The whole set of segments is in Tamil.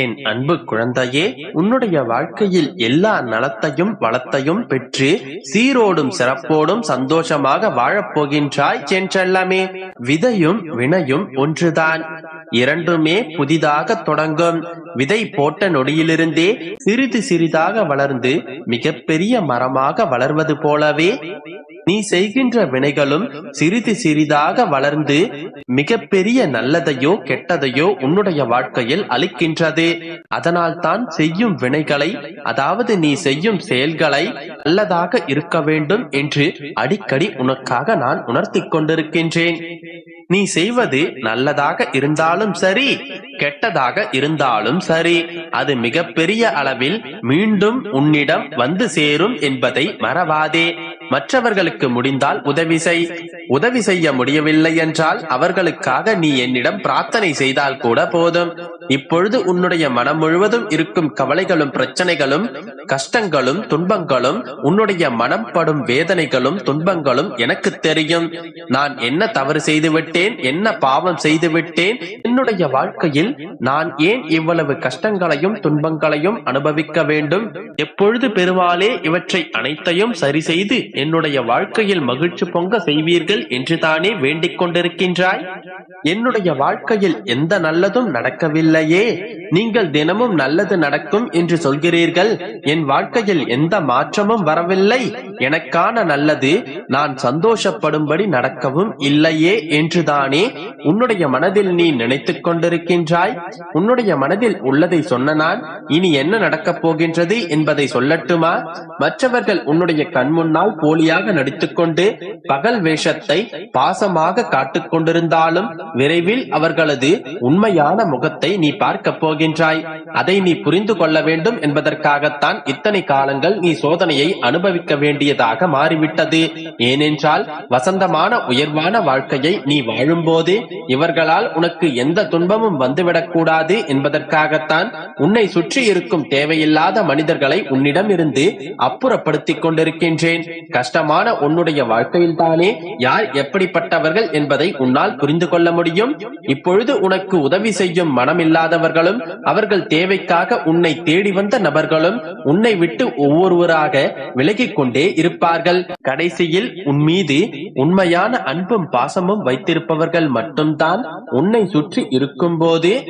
என் அன்பு குழந்தையே உன்னுடைய வாழ்க்கையில் எல்லா நலத்தையும் வளத்தையும் பெற்று சீரோடும் சிறப்போடும் சந்தோஷமாக வாழப்போகின்றாய் சென்றல்லமே. விதையும் வினையும் ஒன்றுதான். இரண்டுமே புதிதாக தொடங்கும். விதை போட்ட நொடியிலிருந்தே சிறிது சிறிதாக வளர்ந்து மிகப்பெரிய மரமாக வளர்வது போலவே நீ செய்கின்ற வினைகளும் சிறிது சிறிதாக வளர்ந்து மிகப்பெரிய நல்லதையோ கெட்டதையோ உன்னுடைய வாழ்க்கையில் அளிக்கின்றது. அதனால் தான் செய்யும் வினைகளை அதாவது நீ செய்யும் செயல்களை நல்லதாக இருக்க வேண்டும் என்று அடிக்கடி உனக்காக நான் உணர்த்திக் கொண்டிருக்கின்றேன். நீ செய்வது நல்லதாக இருந்தாலும் சரி கெட்டதாக இருந்தாலும் சரி. அது மிகப்பெரிய அளவில் மீண்டும் உன்னிடம் வந்து சேரும் என்பதை மறவாதே. மற்றவர்களுக்கு முடிந்தால் உதவி செய். உதவி செய்ய முடியவில்லை என்றால் அவர்களுக்காக நீ என்னிடம் பிரார்த்தனை செய்தால் கூட போதும். இப்பொழுது உன்னுடைய மனம் முழுவதும் இருக்கும் கவலைகளும் பிரச்சனைகளும் கஷ்டங்களும் துன்பங்களும் உன்னுடைய மனம் படும் வேதனைகளும் துன்பங்களும் எனக்கு தெரியும். நான் என்ன தவறு செய்து விட்டேன் என்ன பாவம் செய்து விட்டேன் என்னுடைய வாழ்க்கையில் நான் ஏன் இவ்வளவு கஷ்டங்களையும் துன்பங்களையும் அனுபவிக்க வேண்டும்? எப்பொழுது பெருமாளே இவற்றை அனைத்தையும் சரி செய்து என்னுடைய வாழ்க்கையில் மகிழ்ச்சி பொங்க செய்வீர்கள் என்று தானே வேண்டிக் கொண்டிருக்கின்றாய்? என்னுடைய வாழ்க்கையில் எந்த நல்லதும் நடக்கவில்லையே. நீங்கள் தினமும் நல்லது நடக்கும் என்று சொல்கிறீர்கள். என் வாழ்க்கையில் எந்த மாற்றமும் வரவில்லை. எனக்கான நல்லது நான் சந்தோஷப்படும்படி நடக்கவும் இல்லையே என்றுதானே. உன்னுடைய மனதில் நீ நினைத்துக் கொண்டிருக்கின்றாய். உன்னுடைய மனதில் உள்ளதை சொன்ன நான் இனி என்ன நடக்கப் போகின்றது என்பதை சொல்லட்டுமா? மற்றவர்கள் உன்னுடைய கண் முன்னால் போலியாக நடித்துக்கொண்டு பகல் வேஷத்தை பாசமாக காட்டுக் கொண்டிருந்தாலும் விரைவில் அவர்களது உண்மையான முகத்தை நீ பார்க்க போகின்றாய். அதை நீ புரிந்து கொள்ள வேண்டும் என்பதற்காகத்தான் இத்தனை காலங்கள் நீ சோதனையை அனுபவிக்க வேண்டியதாக மாறிவிட்டது. ஏனென்றால் வசந்தமான உயர்வான வாழ்க்கையை நீ வாழும்போது இவர்களால் உனக்கு எந்த துன்பமும் வந்துவிடக் கூடாது என்பதற்காகத்தான் உன்னை சுற்றி இருக்கும் தேவையில்லாத மனிதர்களை உன்னிடம் இருந்து அப்புறப்படுத்திக் கொண்டிருக்கின்றேன். கஷ்டமான உன்னுடைய வாழ்க்கையில் தானே யார் எப்படிப்பட்டவர்கள் என்பதை உன்னால் புரிந்து கொள்ள முடியும். இப்பொழுது உனக்கு உதவி செய்யும் மனமில்லாதவர்களும் அவர்கள் தேவைக்காக உன்னை தேடி வந்த நபர்களும் உன்னை விட்டு ஒவ்வொருவராக விலகிக் கொண்டே இருப்பார்கள். கடைசியில் உன் மீது உண்மையான அன்பும் பாசமும் வைத்திருப்பவர்கள் மட்டும்தான் உன்னை சுற்றி இருக்கும் போது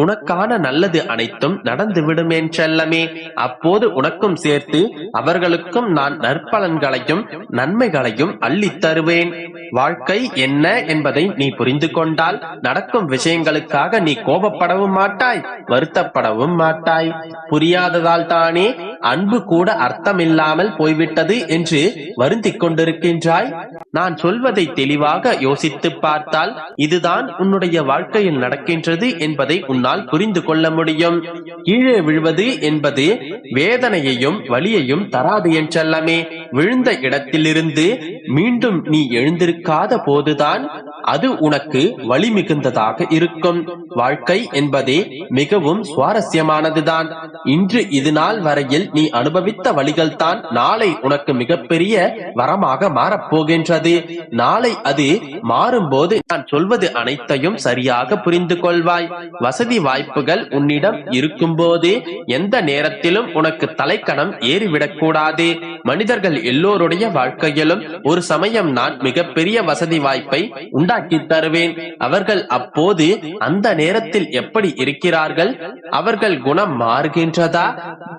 உனக்கான நல்லது அனைத்தும் நடந்துவிடும் என் செல்லமே. அப்போது உனக்கும் சேர்த்து அவர்களுக்கும் நான் நற்பலன்களையும் நன்மைகளையும் அள்ளித் தருவேன். வாழ்க்கை என்ன என்பதை நீ புரிந்து கொண்டால் நடக்கும் விஷயங்களுக்காக நீ கோபப்படவும் மாட்டாய் வருத்தப்படவும் மாட்டாய். புரியாததால் தானே அன்பு கூட அர்த்தமில்லாமல் போய்விட்டது என்று வருந்திக் கொண்டிருக்கின்றாய். நான் சொல்வதை தெளிவாக யோசித்து பார்த்தால் இதுதான் உன்னுடைய வாழ்க்கையில் நடக்கின்றது என்பதை உன் உன்னால் புரிந்து கொள்ள முடியும். கீழே விழுவது என்பது வேதனையையும் வலியையும் தராது என்றல்லமே. விழுந்த இடத்திலிருந்து மீண்டும் நீ எழுந்திருக்காத போதுதான் அது உனக்கு வழி மிகுந்ததாக இருக்கும். வாழ்க்கை என்பதே மிகவும் சுவாரஸ்யமானதுதான். இன்று இது நாள் வரையில் நீ அனுபவித்த வழிகள் தான் நாளை உனக்கு மிகப்பெரிய வரமாக மாறப்போகின்றது. நாளை அது மாறும்போது நான் சொல்வது அனைத்தையும் சரியாக புரிந்து கொள்வாய். வசதி வாய்ப்புகள் உன்னிடம் இருக்கும்போது எந்த நேரத்திலும் உனக்கு தலைக்கணம் ஏறிவிடக் கூடாது. மனிதர்கள் எல்லோருடைய வாழ்க்கையிலும் ஒரு சமயம் நான் மிகப்பெரிய வசதி வாய்ப்பை உண்ட உண்டாக்கி தருவேன் அவர்கள் அப்போது அந்த நேரத்தில் எப்படி இருக்கிறார்கள்? அவர்கள் குணம் மாறுகின்றதா?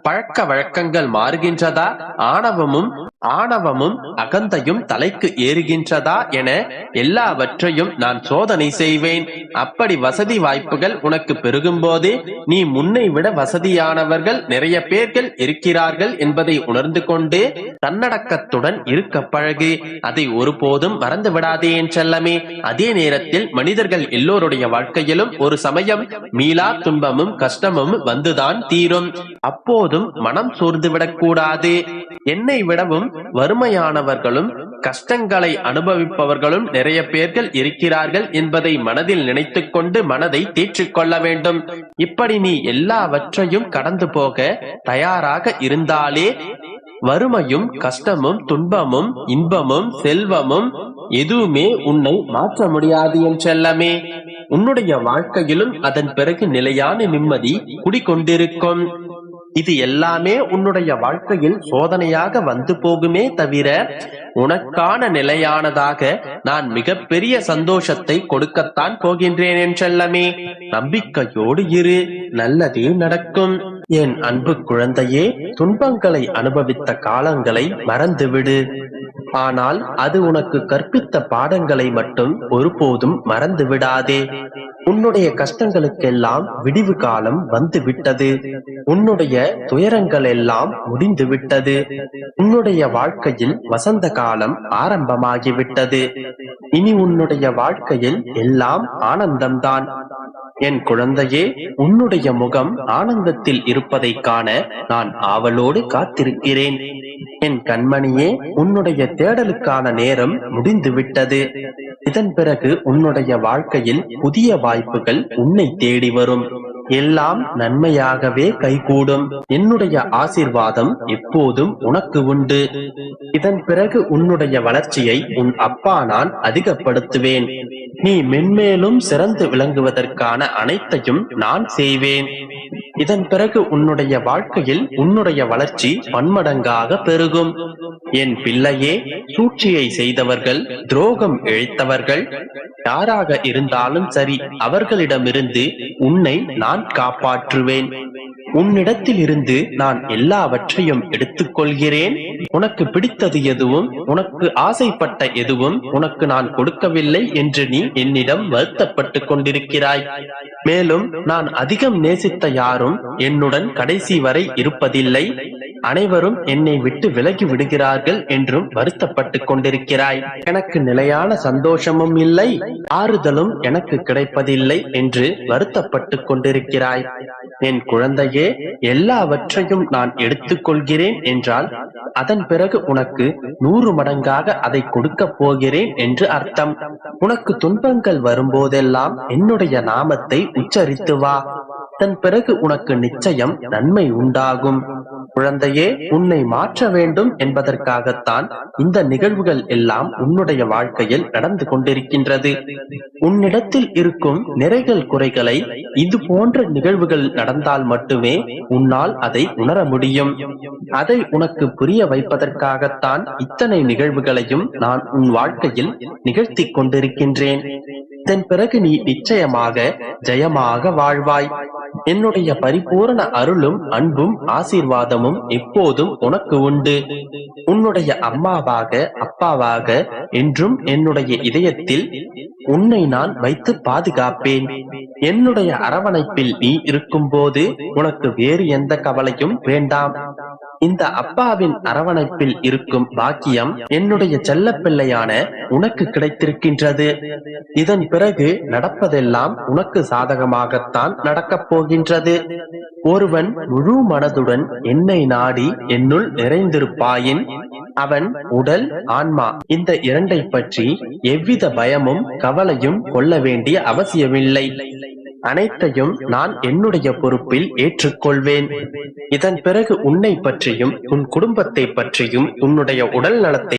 பழக்க வழக்கங்கள் மாறுகின்றதா? ஆணவமும் ஆணவமும் அகந்தையும் தலைக்கு ஏறுகின்றதா என எல்லாவற்றையும் நான் சோதனை செய்வேன். அப்படி வசதி வாய்ப்புகள் உனக்கு பெருகும் போதே நீ முன்னை விட வசதியானவர்கள் நிறைய பேர்கள் இருக்கிறார்கள் என்பதை உணர்ந்து கொண்டு தன்னடக்கத்துடன் இருக்க பழகு. அதை ஒருபோதும் மறந்து விடாதே என் செல்லமே. அதே நேரத்தில் மனிதர்கள் எல்லோருடைய வாழ்க்கையிலும் ஒரு சமயம் மீளா துன்பமும் கஷ்டமும் வந்துதான் தீரும். அப்போதும் மனம் சோர்ந்து விடக்கூடாது என்னை விடவும் வறுமையானவர்களும் கஷ்டங்களை அனுபவிப்பவர்களும் நிறைய பேர்கள் இருக்கிறார்கள் என்பதை மனதில் நினைத்துக் கொண்டு மனதை தேற்றிக் கொள்ள வேண்டும். இப்படி நீ எல்லாவற்றையும் கடந்து போக தயாராக இருந்தாலே வறுமையும் கஷ்டமும் துன்பமும் இன்பமும் செல்வமும் எதுவுமே உன்னை மாற்ற முடியாது என் செல்லமே. உன்னுடைய வாழ்க்கையிலும் அதன் பிறகு நிலையான நிம்மதி குடிகொண்டிருக்கும். இது எல்லாமே உன்னுடைய வாழ்க்கையில் சோதனையாக வந்து போகுமே தவிர உனக்கான நிலையானதாக நான் மிகப்பெரிய சந்தோஷத்தை கொடுக்கத்தான் போகின்றேன் என்றல்லமே நம்பிக்கையோடு இரு நல்லதே நடக்கும். என் அன்பு குழந்தையே துன்பங்களை அனுபவித்த காலங்களை மறந்துவிடு. ஆனால் அது உனக்கு கற்பித்த பாடங்களை மட்டும் ஒருபோதும் மறந்து விடாதே உன்னுடைய கஷ்டங்களுக்கெல்லாம் விடிவு காலம் வந்து விட்டது உன்னுடைய துயரங்கள் எல்லாம் முடிந்து விட்டது உன்னுடைய வாழ்க்கையில் வசந்த காலம் ஆரம்பமாகிவிட்டது. இனி உன்னுடைய வாழ்க்கையில் எல்லாம் ஆனந்தம்தான். என் குழந்தையே உன்னுடைய முகம் ஆனந்தத்தில் இருப்பதை காண நான் ஆவலோடு காத்திருக்கிறேன். என் கண்மணியே உன்னுடைய தேடலுக்கான நேரம் முடிந்துவிட்டது. இதன் பிறகு உன்னுடைய வாழ்க்கையில் புதிய வாய்ப்புகள் உன்னை தேடி வரும். எல்லாம் நன்மையாகவே கைகூடும். என்னுடைய ஆசிர்வாதம் எப்போதும் உனக்கு உண்டு. இதன் பிறகு உன்னுடைய வளர்ச்சியை உன் அப்பா நான் அதிகப்படுத்துவேன். நீ மென்மேலும் சிறந்து விளங்குவதற்கான அனைத்தையும் நான் செய்வேன். இதன் பிறகு உன்னுடைய வாழ்க்கையில் உன்னுடைய வளர்ச்சி பன்மடங்காக பெருகும். என் பிள்ளையே சூழ்ச்சியை செய்தவர்கள் துரோகம் இழைத்தவர்கள் யாராக இருந்தாலும் சரி அவர்களிடமிருந்து உன்னை நான் காப்பாற்றுவேன். உன்னிடத்தில் இருந்து நான் எல்லாவற்றையும் எடுத்துக்கொள்கிறேன். உனக்கு பிடித்தது எதுவும் உனக்கு ஆசைப்பட்ட எதுவும் உனக்கு நான் கொடுக்கவில்லை என்று நீ என்னிடம் வருத்தப்பட்டு கொண்டிருக்கிறாய். மேலும் நான் அதிகம் நேசித்த யாரும் என்னுடன் கடைசி வரை இருப்பதில்லை. அனைவரும் என்னை விட்டு விலகி விடுகிறார்கள் என்றும் வருத்தப்பட்டு கொண்டிருக்கிறாய். எனக்கு நிலையான சந்தோஷமும் இல்லை ஆறுதலும் எனக்கு கிடைப்பதில்லை என்று வருத்தப்பட்டு கொண்டிருக்கிறாய். என் குழந்தையே எல்லாவற்றையும் நான் எடுத்துக்கொள்கிறேன் என்றால் அதன் பிறகு உனக்கு நூறு மடங்காக அதை கொடுக்க போகிறேன் என்று அர்த்தம். உனக்கு துன்பங்கள் வரும்போதெல்லாம் என்னுடைய நாமத்தை உச்சரித்து வா. அதன் பிறகு உனக்கு நிச்சயம் நன்மை உண்டாகும். குழந்தையே உன்னை மாற்ற வேண்டும் என்பதற்காகத்தான் இந்த நிகழ்வுகள் எல்லாம் உன்னுடைய வாழ்க்கையில் நடந்து கொண்டிருக்கின்றது. உன்னிடத்தில் இருக்கும் நிறைகள் குறைகளை இது போன்ற நிகழ்வுகள் நடந்தால் மட்டுமே உன்னால் அதை உணர முடியும். அதை உனக்கு புரிய வைப்பதற்காகத்தான் இத்தனை நிகழ்வுகளையும் நான் உன் வாழ்க்கையில் நிகழ்த்தி கொண்டிருக்கின்றேன். இதன் பிறகு நீ நிச்சயமாக ஜெயமாக வாழ்வாய். என்னுடைய பரிபூரண அருளும் அன்பும் ஆசீர்வாதமும் எப்போதும் உனக்கு உண்டு. உன்னுடைய அம்மாவாக அப்பாவாக என்றும் என்னுடைய இதயத்தில் உன்னை நான் வைத்து பாதுகாப்பேன். என்னுடைய அரவணைப்பில் நீ இருக்கும்போது உனக்கு வேறு எந்த கவலையும் வேண்டாம். இந்த அப்பாவின் அரவணைப்பில் இருக்கும் பாக்கியம் என்னுடைய செல்லப்பிள்ளையான உனக்கு கிடைத்திருக்கின்றது. இதன் பிறகு நடப்பதெல்லாம் உனக்கு சாதகமாகத்தான் நடக்கப் போகின்றது. ஒருவன் முழு மனதுடன் என்னை நாடி என்னுள் நிறைந்திருப்பாயின் அவன் உடல் ஆன்மா இந்த இரண்டை பற்றி எவ்வித பயமும் கவலையும் கொள்ள வேண்டிய அவசியமில்லை. அனைத்தையும் நான் என்னுடைய பொறுப்பில் ஏற்றுக்கொள்வேன். இதன் பிறகு உன்னை பற்றியும் உன் குடும்பத்தை பற்றியும் உன்னுடைய உடல் நலத்தை